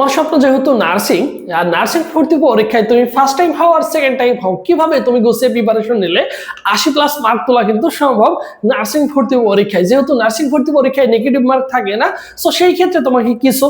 তোমার স্বপ্ন যেহেতু নার্সিং আর নার্সিং ভর্তি পরীক্ষায় তুমি ফার্স্ট টাইম হও আর সেকেন্ড টাইম হও, কীভাবে তুমি গুছিয়ে প্রিপারেশন নিলে? আশি প্লাস মার্ক তোলা কিন্তু সম্ভব নার্সিং ভর্তি পরীক্ষায়। যেহেতু নার্সিং ভর্তি পরীক্ষায় নেগেটিভ মার্ক থাকে না সো সেই ক্ষেত্রে তোমাকে কিছু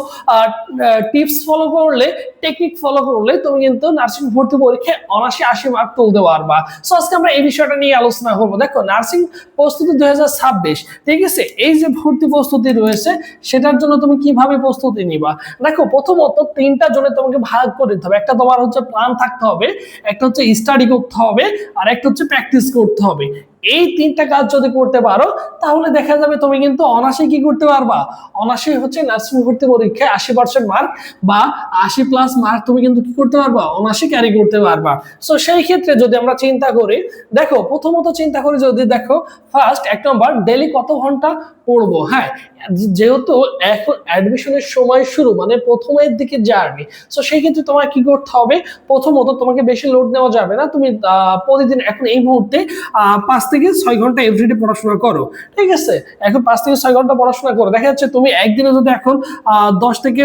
টিপস ফলো করলে টেকনিক ফলো করলে তুমি কিন্তু নার্সিং ভর্তি পরীক্ষায় অনাশি, আশি মার্ক তুলতে পারবা। সো আজকে আমরা এই বিষয়টা নিয়ে আলোচনা করব। দেখো নার্সিং প্রস্তুতি দুই হাজার ছাব্বিশ, ঠিক আছে? এই যে ভর্তি প্রস্তুতি রয়েছে, সেটার জন্য তুমি কীভাবে প্রস্তুতি নিবা? দেখো প্রথমত তিনটা জনে তোমাকে ভাগ করে দিতে হবে। একটা তোমার হচ্ছে প্ল্যান থাকতে হবে, একটা হচ্ছে স্টাডি করতে হবে, আর একটা হচ্ছে প্র্যাকটিস করতে হবে। এই তিনটা কাজ যদি করতে পারো, তাহলে দেখা যাবে তুমি কিন্তু অনাসে কি করতে পারবা? অনাসে হচ্ছে নার্সিং ভর্তি পরীক্ষায় আশি পার্সেন্ট মার্ক বা আশি প্লাস মার্ক তুমি কিন্তু কি করতে পারবা? অনাসে ক্যারি করতে পারবা। সো সেই ক্ষেত্রে যদি আমরা চিন্তা করি, দেখো, প্রথমত চিন্তা করি যদি দেখো ফার্স্ট এক নম্বর ডেলি কত ঘণ্টা পড়ব? হ্যাঁ যেহেতু এখন অ্যাডমিশনের সময় শুরু মানে প্রথমের দিকে জার্নি সো সেই ক্ষেত্রে তোমার কি করতে হবে? প্রথমত তোমাকে বেশি লোড নেওয়া যাবে না। তুমি প্রতিদিন এখন এই মুহূর্তে পাঁচ থেকে ছয় ঘণ্টা এভরিডে পড়াশোনা করো, ঠিক আছে? এখন পাঁচ থেকে ছয় ঘণ্টা পড়াশোনা করো। দেখা যাচ্ছে তুমি একদিনে যদি এখন দশ থেকে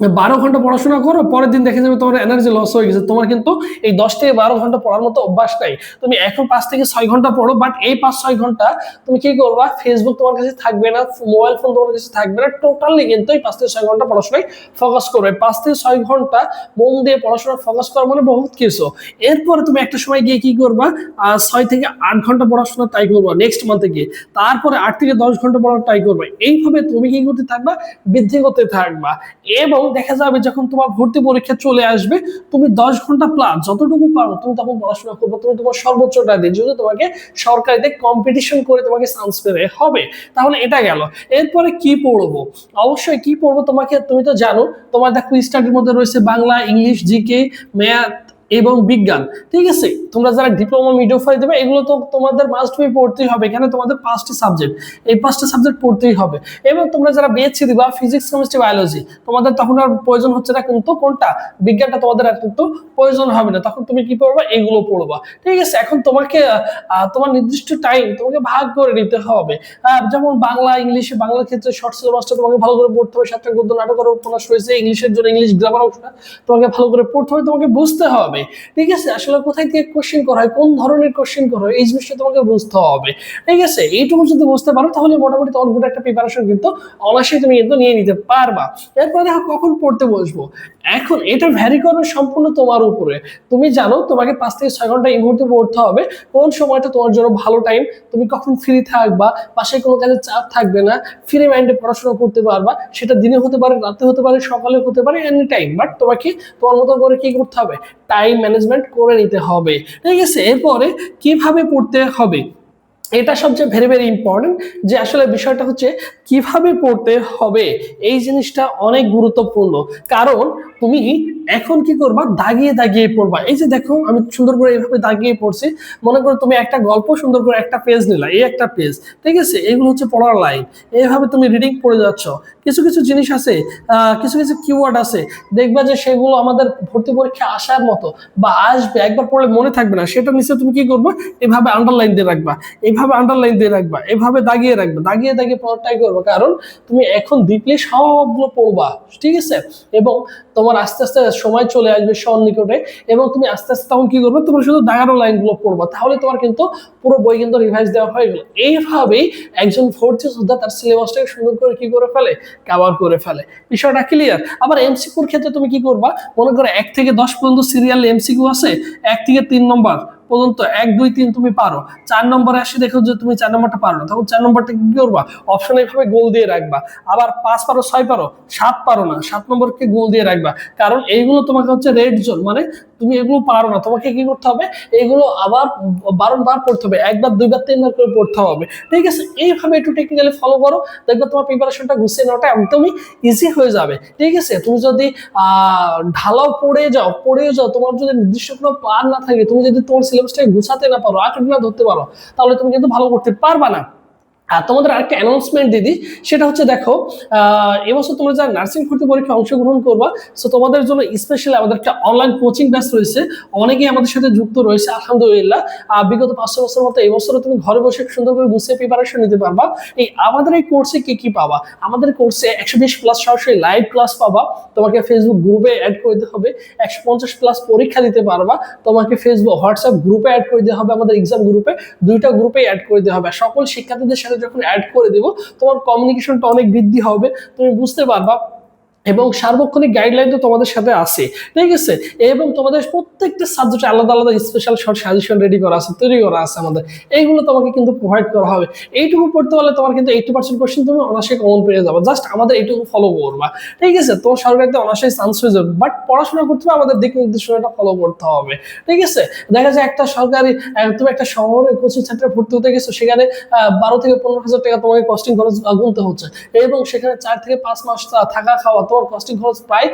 বারো ঘণ্টা পড়াশোনা করো, পরের দিন দেখে যাবে তোমার এনার্জি লস হয়ে গেছে। তোমার কিন্তু এই দশ থেকে বারো ঘণ্টা পড়ার মতো অভ্যাস নাই। তুমি এখন পাঁচ থেকে ছয় ঘণ্টা পড়ো বাট এই পাঁচ ছয় ঘণ্টা তুমি কি করবা? ফেসবুক তোমার কাছে থাকবে না মোবাইল ফোন তোমার কাছে থাকবে না টোটালি কিন্তু এই পাঁচ থেকে ছয় ঘণ্টা পড়াশোনায় ফোকাস করবে। পাঁচ থেকে ছয় ঘণ্টা মন দিয়ে পড়াশোনা ফোকাস করা মানে বহুত কিছু। এরপরে তুমি একটা সময় গিয়ে কি করবা? ছয় থেকে আট ঘণ্টা পড়াশোনা ট্রাই করবা নেক্সট মান্থে গিয়ে। তারপরে আট থেকে দশ ঘণ্টা পড়ার ট্রাই করবে। এইভাবে তুমি কি করতে থাকবা? বৃদ্ধি করতে থাকবা। এবং দেখা যাবে যখন তোমার ভর্তি পরীক্ষা চলে আসবে, তুমি দশ ঘণ্টা প্লাস যতটুকু পারো, তুমি তখন পড়াশোনা করব, তুমি তোমার সর্বোচ্চটা দিয়ে যদি তোমাকে সরকারিতে কম্পিটিশন করে তোমাকে চান্স পেতে হবে। তাহলে এটা গেল। এরপরে কি পড়ব? অবশ্যই কি পড়ব তোমাকে, তুমি তো জানো, তোমার দেখো স্টাডির মধ্যে রয়েছে বাংলা, ইংলিশ জিকে ম্যাথ এবং বিজ্ঞান। ঠিক আছে? তোমরা যারা ডিপ্লোমা মিডিওফাই দেবে, এগুলো তো তোমাদের মাস্ট বি পড়তেই হবে। এখানে তোমাদের পাঁচটি সাবজেক্ট এই পাঁচটা সাবজেক্ট পড়তেই হবে। এবং তোমরা যারা বিএসসি দিবা ফিজিক্স কেমিস্ট্রি বায়োলজি তোমাদের তখন আর প্রয়োজন হচ্ছে না কিন্তু কোনটা? বিজ্ঞানটা তোমাদের আর কিন্তু প্রয়োজন হবে না। তখন তুমি কি পড়বা? এগুলো পড়বা। ঠিক আছে? এখন তোমাকে তোমার নির্দিষ্ট টাইম তোমাকে ভাগ করে নিতে হবে। যেমন বাংলা, ইংলিশে বাংলার ক্ষেত্রে শর্ট সিলেবাসটা তোমাকে ভালো করে পড়তে হবে। সাতটা গদ্য নাটক আর উপন্যাস রয়েছে, ইংলিশের জন্য ইংলিশ গ্রামার অংশটা তোমাকে ভালো করে পড়তে হবে। তোমাকে বুঝতে হবে। ঠিক আছে? আসলে কোথায় থেকে কোশ্চেন করা হয়? কোন ধরনের কোশ্চেন করা হয়? এই জিনিসটা তোমাকে বুঝতে হবে। ঠিক আছে? এইটুকু যদি বুঝতে পারো, তাহলে মোটামুটি তোমার গুড একটা প্রিপারেশন কিন্তু অনায়াসে তুমি কিন্তু নিয়ে নিতে পারবা। এরপরে দেখো, কখন পড়তে বসবো? এখন এটা ভ্যারি করবে সম্পূর্ণ তোমার উপরে। তুমি জানো, তোমাকে পাঁচ থেকে ছয় ঘণ্টা এই মুহূর্তে পড়তে হবে। কোন সময়টা তোমার জন্য ভালো টাইম তুমি কখন ফ্রি থাকবা? পাশে কোনো কাজের চাপ থাকবে না? ফ্রি মাইন্ডে পড়াশোনা করতে পারবা? সেটা দিনে হতে পারে, রাতে হতে পারে, সকালে হতে পারে এনি টাইম বাট তোমাকে তোমার মতো করে কি করতে হবে? টাইম ম্যানেজমেন্ট করে নিতে হবে। ঠিক আছে? এরপরে কীভাবে পড়তে হবে? এটা সবচেয়ে ভেরি ভেরি ইম্পর্টেন্ট যে আসলে বিষয়টা হচ্ছে কীভাবে পড়তে হবে? এই জিনিসটা অনেক গুরুত্বপূর্ণ। কারণ তুমি এখন কি করবা? দাগিয়ে দাগিয়ে পড়বা। এই যে দেখো, আমি সুন্দর করে এইভাবে দাগিয়ে পড়ছি। মনে করো তুমি একটা গল্প সুন্দর করে একটা পেজ নিলা, এই একটা পেজ ঠিক আছে? এগুলো হচ্ছে পড়ার লাইন এইভাবে তুমি রিডিং পড়ে যাচ্ছ। কিছু কিছু জিনিস আছে কিছু কিছু কিওয়ার্ড আছে। দেখবা যে সেগুলো আমাদের ভর্তি পরীক্ষা আসার মতো বা আসবে, একবার পড়লে মনে থাকবে না। সেটা নিচে তুমি কি করবে? এভাবে আন্ডারলাইন দিয়ে রাখবা। এভাবে আন্ডারলাইন দিয়ে রাখবা। এভাবে দাগিয়ে রাখবা। দাগিয়ে দাগিয়ে পড়াটাই করবে। কারণ তুমি এখন ডিপলি সবগুলো পড়বা, ঠিক আছে? এবং তোমার আস্তে আস্তে সময় চলে আসবে সন্নিকটে এবং তুমি আস্তে আস্তে তখন কি করবে? তুমি শুধু দাগানো লাইনগুলো পড়বা। তাহলে তোমার কিন্তু পুরো বই কিন্তু রিভাইজ দেওয়া হয়ে গেল। এইভাবেই একজন ফোর্থ যোদ্ধা তার সিলেবাসটাকে সুন্দর করে কি করে ফেলে? কাভার করে ফেলে। বিষয়টা ক্লিয়ার আবার এমসিকিউর ক্ষেত্রে তুমি কি করবা? মনে করো এক থেকে দশ পর্যন্ত সিরিয়াল এমসিকিউ আছে, এক থেকে তিন নম্বর পর্যন্ত এক, দুই, তিন তুমি পারো। চার নম্বরে আসে দেখো যে তুমি চার নম্বরটা পারো না। তখন চার নম্বরটা কি করবা? অপশন এইভাবে গোল দিয়ে রাখবা। আবার পাঁচ পারো, ছয় পারো, সাত পারো না। সাত নম্বরকে গোল দিয়ে রাখবা। কারণ এইগুলো তোমাকে হচ্ছে রেড জোন মানে তুমি এগুলো পারো না। তোমাকে কি করতে হবে? এগুলো আবার বারংবার পড়তে হবে। একবার, দুইবার, তিনবার করে পড়তে হবে। ঠিক আছে? এইভাবে একটু টেকনিক্যালি ফলো করো। দেখবে তোমার প্রিপারেশনটা গুছিয়ে নেওয়াটা একদমই ইজি হয়ে যাবে। ঠিক আছে? তুমি যদি ঢালাও পড়ে যাও পড়ে যাও, তোমার যদি নির্দিষ্ট কোনো প্ল্যান না থাকে, তুমি যদি তোমার সিলেবাসটাকে গুছাতে না পারো, আঁকড়ে না ধরতে পারো, তাহলে তুমি কিন্তু ভালো করতে পারবা না। আর তোমাদের আরেকটা অ্যানাউন্সমেন্ট দিদি সেটা হচ্ছে দেখো এবছর তোমরা যারা নার্সিং ভর্তি পরীক্ষায় অংশগ্রহণ করবা সো তোমাদের জন্য স্পেশালি আমাদের একটা অনলাইন কোচিং ব্যাচ রয়েছে। অনেকেই আমাদের সাথে যুক্ত রয়েছে, আলহামদুলিল্লাহ। বিগত পাঁচশো বছর মতো এবছরও তুমি ঘরে বসে সুন্দর করে গুছিয়ে প্রিপারেশন নিতে পারবা। এই আমাদের এই কোর্সে কি কি পাবা? আমাদের কোর্সে একশো বিশ প্লাস সরাসরি লাইভ ক্লাস পাবা। তোমাকে ফেসবুক গ্রুপে অ্যাড করে দিতে হবে। একশো পঞ্চাশ প্লাস পরীক্ষা দিতে পারবা। তোমাকে ফেসবুক হোয়াটসঅ্যাপ গ্রুপে অ্যাড করে দিতে হবে আমাদের এক্সাম গ্রুপে দুইটা গ্রুপে অ্যাড করে দেওয়া হবে। সকল শিক্ষার্থীদের সাথে যখন অ্যাড করে দেবো তোমার কমিউনিকেশনটা অনেক বৃদ্ধি হবে। তুমি বুঝতে পারবা এবং সার্বক্ষণিক গাইডলাইন তো তোমাদের সাথে আছে, ঠিক আছে? এবং তোমাদের প্রত্যেকটা সাবজেক্টে আলাদা আলাদা স্পেশাল শর্ট সাজেশন রেডি করা আছে, তৈরি করা আছে আমাদের। এইগুলো তোমাকে কিন্তু প্রোভাইড করা হবে। এইটুকু পড়তে পারলে তোমার কিন্তু এইটি পার্সেন্ট কোশ্চেন তুমি অনার্সে কমন পেয়ে যাবে। জাস্ট আমাদের এইটুকু ফলো করবা, ঠিক আছে? তোমার সরকারিতে অনার্সে চান্স হয়ে যাবে। বাট পড়াশোনা করতে হবে আমাদের দিক নির্দেশনাটা ফলো করতে হবে, ঠিক আছে? দেখা যায় একটা সরকারি তুমি একটা শহরে কোচিং সেন্টারে ভর্তি হতে গেছো, সেখানে বারো থেকে পনেরো হাজার টাকা তোমাকে কস্টিং খরচ গুনতে হচ্ছে। এবং সেখানে চার থেকে পাঁচ মাস থাকা খাওয়া তোমার কস্টিং খরচ প্রায়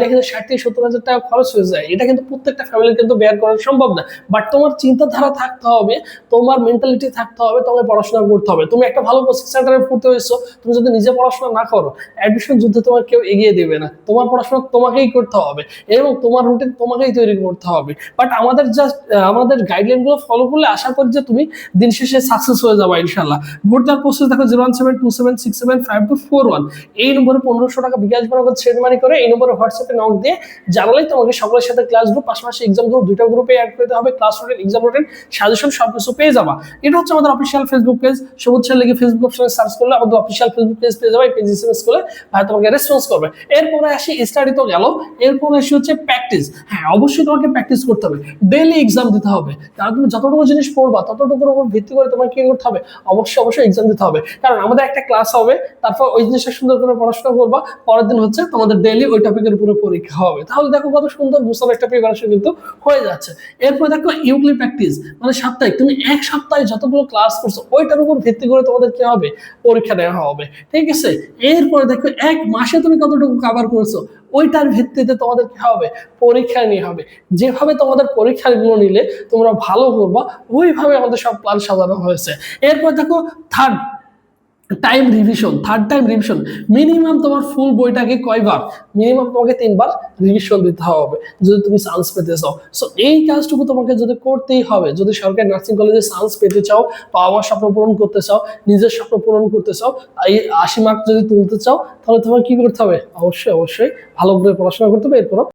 দেখা যায় ষাট থেকে সত্তর হাজার টাকা খরচ হয়ে যায়। এটা কিন্তু প্রত্যেকটা ফ্যামিলির কিন্তু বেয়ার করা সম্ভব না। বাট তোমার চিন্তাধারা থাকতে হবে, তোমার মেন্টালিটি থাকতে হবে তোমাকে পড়াশোনা করতে হবে। তুমি একটা ভালো কোচিং সেন্টারে ভর্তি হয়েছো তুমি যদি নিজে পড়াশোনা না করো অ্যাডমিশন যুদ্ধে তোমার কেউ এগিয়ে দেবে না। তোমার পড়াশোনা তোমাকেই করতে হবে এবং তোমার রুটিন তোমাকেই তৈরি করতে হবে। বাট আমাদের জাস্ট আমাদের গাইডলাইনগুলো ফলো করলে আশা করি যে তুমি দিন শেষে সাকসেস হয়ে যাবে ইনশাল্লাহ ভোটার প্রসেস দেখো zero one seven two seven six seven five two four one এই নম্বরে পনেরোশো টাকা বিকাশ বরাবর সেন্ড মানি করে এই নম্বরে হোয়াটসঅ্যাপে নক দিয়ে জানালেই তোমাকে সকলের সাথে ক্লাস গ্রুপ পাশাপাশি এক্সাম গ্রুপ দুইটা গ্রুপে অ্যাড করতে হবে class routine exam routine suggestion সব কিছু পেয়ে যাবা। এটা হচ্ছে আমাদের অফিসিয়াল ফেসবুক পেজ সবুজ ছেলে লিখে ফেসবুক অপশনে সার্চ করলে আমাদের অফিসিয়াল ফেসবুক পেজ পেয়ে যাবে পেজ এসএমএস করলে ভাই তোমাকে রেসপন্স করবে। এরপরে আসি স্টাডি তো গেল। এরপরে আসি হচ্ছে প্র্যাকটিস হ্যাঁ অবশ্যই তোমাকে প্র্যাকটিস করতে হবে। ডেইলি এক্সাম দিতে হবে। কারণ তুমি যতটুকু জিনিস পড়বা, ততটুকুর উপর ভিত্তি করে তোমাকে কি করতে হবে? অবশ্যই অবশ্যই এক্সাম দিতে হবে। কারণ আমাদের একটা ক্লাস হবে, তারপর ওই জিনিসটা সুন্দর করে পড়াশোনা করবা, পরের দিন হচ্ছে তোমাদের ডেইলি ওই টপিকের উপরে পরীক্ষা হবে। তাহলে দেখো কত সুন্দর গুছানো একটা প্রিপারেশন কিন্তু হয়ে যাচ্ছে। এরপর দেখো ইউকলি প্র্যাকটিস মানে সাপ্তাহিক, তুমি এক সপ্তাহে যতগুলো ক্লাস করছ, ওইটার উপর ভিত্তি করে তোমাদের কি হবে? পরীক্ষা দেওয়া হবে। ঠিক আছে? এরপরে দেখো এক মাসে তুমি কতটুকু কাভার করছ, ওইটার ভিত্তিতে তোমাদের কি হবে? পরীক্ষা নিয়ে হবে। যেভাবে তোমাদের পরীক্ষাগুলো নিলে তোমরা ভালো করবা, ওইভাবে আমাদের সব প্ল্যান সাজানো হয়েছে। এরপর দেখো third time revision third time revision minimum তোমার ফুল বইটাকে কয়বার? মিনিমাম তোমাকে তিনবার রিভিশন দিতে হবে, যদি তুমি চান্স পেতে চাও। সো এই কাজটুকু তোমাকে যদি করতেই হবে, যদি সরকারি নার্সিং কলেজে চান্স পেতে চাও বা আমার স্বপ্ন পূরণ করতে চাও, নিজের স্বপ্ন পূরণ করতে চাও, এই আশি মার্ক যদি তুলতে চাও, তাহলে তোমার কি করতে হবে? অবশ্যই অবশ্যই ভালো করে পড়াশোনা করতে হবে এরপর